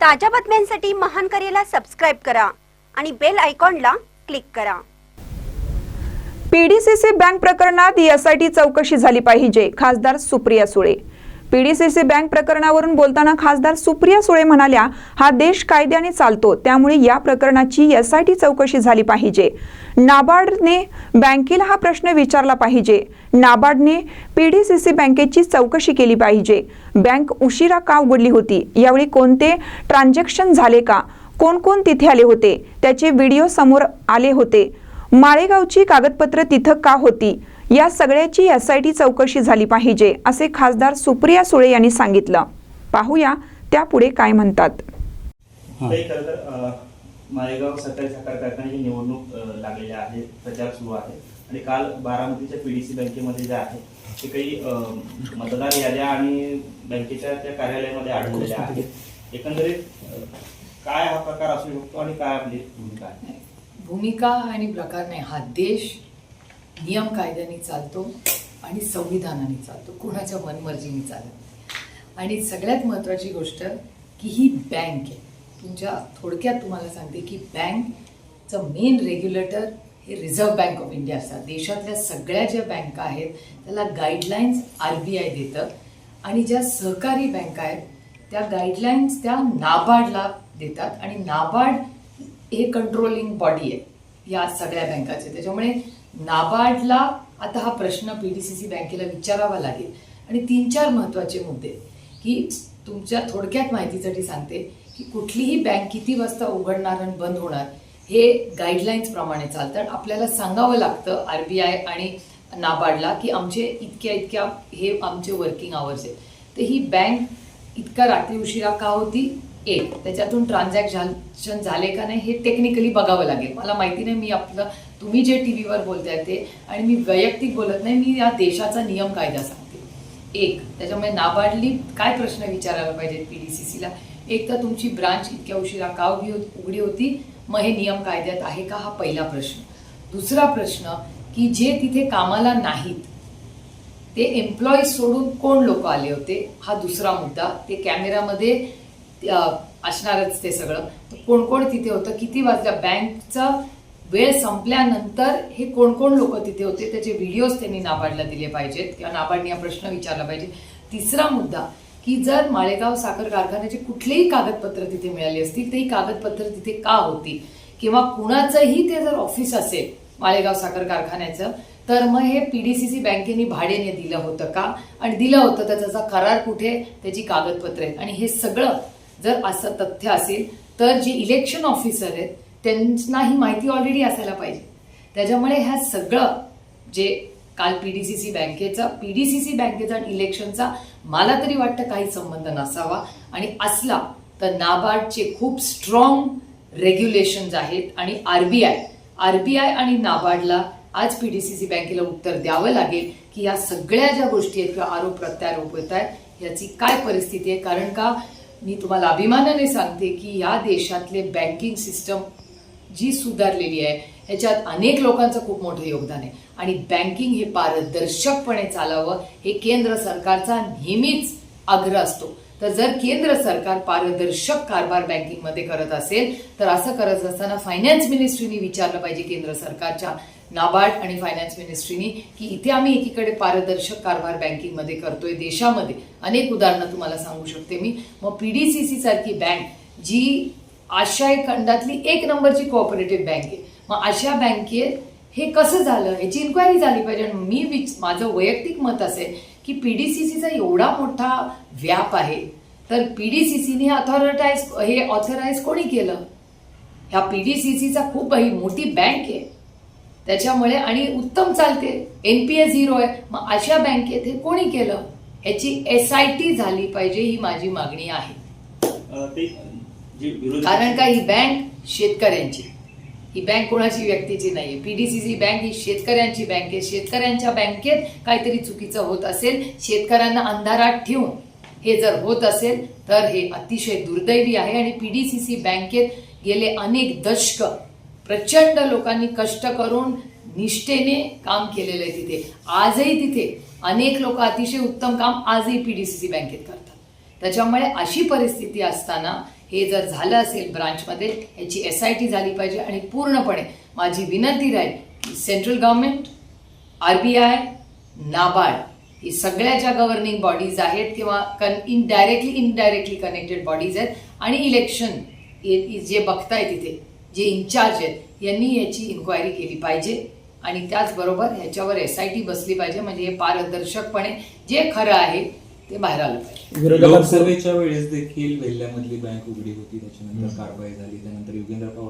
ताज्या बातम्यांसाठी महान करेला सबस्क्राईब करा आणि बेल आयकॉनला क्लिक करा. पीडीसीसी बँक प्रकरणात एसआयटी चौकशी झाली पाहिजे खासदार सुप्रिया सुळे. पीडीसीसी बँक प्रकरणावरून बोलताना खासदार सुप्रिया सुळे म्हणाल्या हा देश कायद्याने चालतो त्यामुळे या प्रकरणाची एसआयटी चौकशी झाली पाहिजे. नाबार्डने बँकेला हा प्रश्न विचारला पाहिजे. नाबार्डने पीडीसीसी बँकेची चौकशी केली पाहिजे. बँक उशिरा का उघडली होती? यावेळी कोणते ट्रान्झॅक्शन झाले का? कोण कोण तिथे आले होते? त्याचे व्हिडिओ समोर आले होते. माळेगावची कागदपत्र तिथं का होती? या सगळ्याची एस आय टी चौकशी झाली पाहिजे असे खासदार सुप्रिया सुळे यांनी सांगितलं. पाहूया त्यापुढे काय म्हणतात. सरकारी साखर कारखान्याची निवडणूक लागलेली आहे प्रचार सुरू आहे. आणि काल बारामतीच्या पीडीसी बँकेमध्ये जे आहे ते काही मतदार याद्या आणि बँकेच्या त्या कार्यालयामध्ये आढळलेल्या आहेत. एकंदरीत काय हा प्रकार असू शकतो आणि काय आपली भूमिका आहे? भूमिका आणि प्रकार नाही. हा देश नियम कायद्याने चालतो आणि संविधानाने चालतो. कुणाच्या मनमर्जीने चालत आणि सगळ्यात महत्त्वाची गोष्ट की ही बँक आहे. तुमच्या थोडक्यात तुम्हाला सांगते की बँकचं मेन रेग्युलेटर हे रिझर्व्ह बँक ऑफ इंडिया असतात. देशातल्या सगळ्या ज्या बँका आहेत त्याला गाईडलाईन्स आर बी आय देतं. आणि ज्या सहकारी बँका आहेत त्या गाईडलाईन्स त्या नाबार्डला देतात. आणि नाबार्ड हे कंट्रोलिंग बॉडी आहे या सगळ्या बँकाचे त्याच्यामुळे नाबार्डला आता हा प्रश्न पी डी सी सी बँकेला विचारावा लागेल. आणि तीन चार महत्त्वाचे मुद्दे. की तुमच्या थोडक्यात माहितीसाठी सांगते की कुठलीही बँक किती वाजता उघडणार आणि बंद होणार हे गाईडलाईन्स प्रमाणे चालतं. आणि आपल्याला सांगावं लागतं आर बी आय आणि नाबार्डला की आमचे इतक्या इतक्या हे आमचे वर्किंग आवर्स आहेत. तर ही बँक इतका रात्री उशिरा का होती? एक त्याच्यातून ट्रान्झॅक्शन झाले का नाही हे टेक्निकली बघावं लागेल. मला माहिती नाही मी आपलं तुम्ही जे टी व्हीवर बोलताय ते आणि मी वैयक्तिक बोलत नाही मी या देशाचा नियम कायदा सांगते. एक त्याच्यामुळे नाबार्डली काय प्रश्न विचारायला पाहिजेत पी डी सी सीला एक तर तुमची ब्रांच इतक्या उशिरा का उघडी उघडी होती? मग हे नियम कायद्यात आहे का? हा पहिला प्रश्न. दुसरा प्रश्न की जे तिथे कामाला नाहीत ते एम्प्लॉईज सोडून कोण लोक आले होते? हा दुसरा मुद्दा. ते कॅमेरामध्ये असणारच ते सगळं. कोण कोण तिथे होतं? किती वाजल्या? बँकचा वेळ संपल्यानंतर हे कोण कोण लोक तिथे होते? त्याचे व्हिडिओज त्यांनी नाबार्डला दिले पाहिजेत. किंवा नाबार्डने हा प्रश्न विचारला पाहिजे. तिसरा मुद्दा की जर माळेगाव साखर कारखान्याची कुठलीही कागदपत्र तिथे मिळाली असतील तर ही कागदपत्र तिथे का होती? किंवा कुणाचंही ते जर ऑफिस असेल माळेगाव साखर कारखान्याचं तर मग हे पी डी सी सी बँकेने भाड्याने दिलं होतं का? आणि दिलं होतं तर त्याचा करार कुठे? त्याची कागदपत्र. आहेत आणि हे सगळं जर असं तथ्य असेल तर जे इलेक्शन ऑफिसर आहेत त्यांना ही माहिती ऑलरेडी असायला पाहिजे. त्याच्यामुळे ह्या सगळं जे काल पी डी सी सी बँकेचा सी बँकेचा आणि इलेक्शनचा मला तरी वाटतं काही संबंध नसावा. आणि असला तर नाबार्डचे खूप स्ट्रॉंग रेग्युलेशन्स आहेत आणि R B I R B I आणि नाबार्डला आज पी डी सी सी बँकेला उत्तर द्यावं लागेल की या सगळ्या ज्या गोष्टी आहेत किंवा आरोप प्रत्यारोप होत आहेत याची काय परिस्थिती आहे? कारण का मी तुम्हाला अभिमानाने सांगते की या देशातले बँकिंग सिस्टम जी सुधारलेली आहे ह्याच्यात अनेक लोकांचं खूप मोठं योगदान आहे. आणि बँकिंग हे पारदर्शकपणे चालावं हे केंद्र सरकारचा नेहमीच आग्रह असतो. तर जर केंद्र सरकार पारदर्शक कारभार बँकिंगमध्ये करत असेल तर असं करत असताना फायनान्स मिनिस्ट्रीने विचारलं पाहिजे केंद्र सरकारच्या नाबार्ड आणि फायनान्स मिनिस्ट्रीनी की इथे आम्ही एकीकडे पारदर्शक कारभार बँकिंगमध्ये करतोय देशामध्ये. अनेक उदाहरणं तुम्हाला सांगू शकते मी. मग पीडीसीसी सारखी बँक जी आशियाई खंडातली एक नंबरची कोऑपरेटिव्ह बँक आहे. मग अशा बँकेत हे कसं झालं? ह्याची इन्क्वायरी झाली पाहिजे. मी विच माझं वैयक्तिक मत असेल की पीडीसीसीचा एवढा मोठा व्याप आहे. तर पीडीसीसीने ऑथॉरिटाईज हे ऑथराईज कोणी केलं? ह्या पीडीसीसीचा खूप ही मोठी बँक आहे. त्याच्यामुळे आणि उत्तम चालते. एनपीए झिरो आहे. मग अशा बँकेत हे कोणी केलं? ह्याची एस आय टी झाली पाहिजे ही माझी मागणी आहे. कारण का ही बँक शेतकऱ्यांची ही बँक कोणाची व्यक्तीची नाहीये. पीडीसीसी बँक ही शेतकऱ्यांची बँक आहे. शेतकऱ्यांच्या बँकेत काहीतरी चुकीचं होत असेल शेतकऱ्यांना अंधारात ठेवून हे जर होत असेल तर हे अतिशय दुर्दैवी आहे आणि पीडीसीसी बँकेत गेले अनेक दशक प्रचंड लोकांनी कष्ट करून निष्ठेने काम केलेलं आहे तिथे. आजही तिथे अनेक लोक अतिशय उत्तम काम आजही पीडीसीसी बँकेत करतात. त्याच्यामुळे अशी परिस्थिती असताना हे जर झालं असेल ब्रांचमध्ये ह्याची एस आय टी झाली पाहिजे आणि पूर्णपणे माझी विनंती राहील की central government R B I NABARD ही सगळ्या ज्या गव्हर्निंग बॉडीज आहेत किंवा कन इनडायरेक्टली इनडायरेक्टली कनेक्टेड बॉडीज आहेत आणि इलेक्शन जे बघताय तिथे जे इन्चार्ज आहेत यांनी याची इन्क्वायरी केली पाहिजे. आणि त्याचबरोबर ह्याच्यावर एस आय टी बसली पाहिजे. म्हणजे हे पारदर्शकपणे जे खरं आहे ते बाहेर आलं पाहिजे. लोकसभेच्या वेळेस देखील वेल्ह्यामधली बँक उघडी होती त्याच्यानंतर कारवाई झाली त्यानंतर युगेंद्र पवार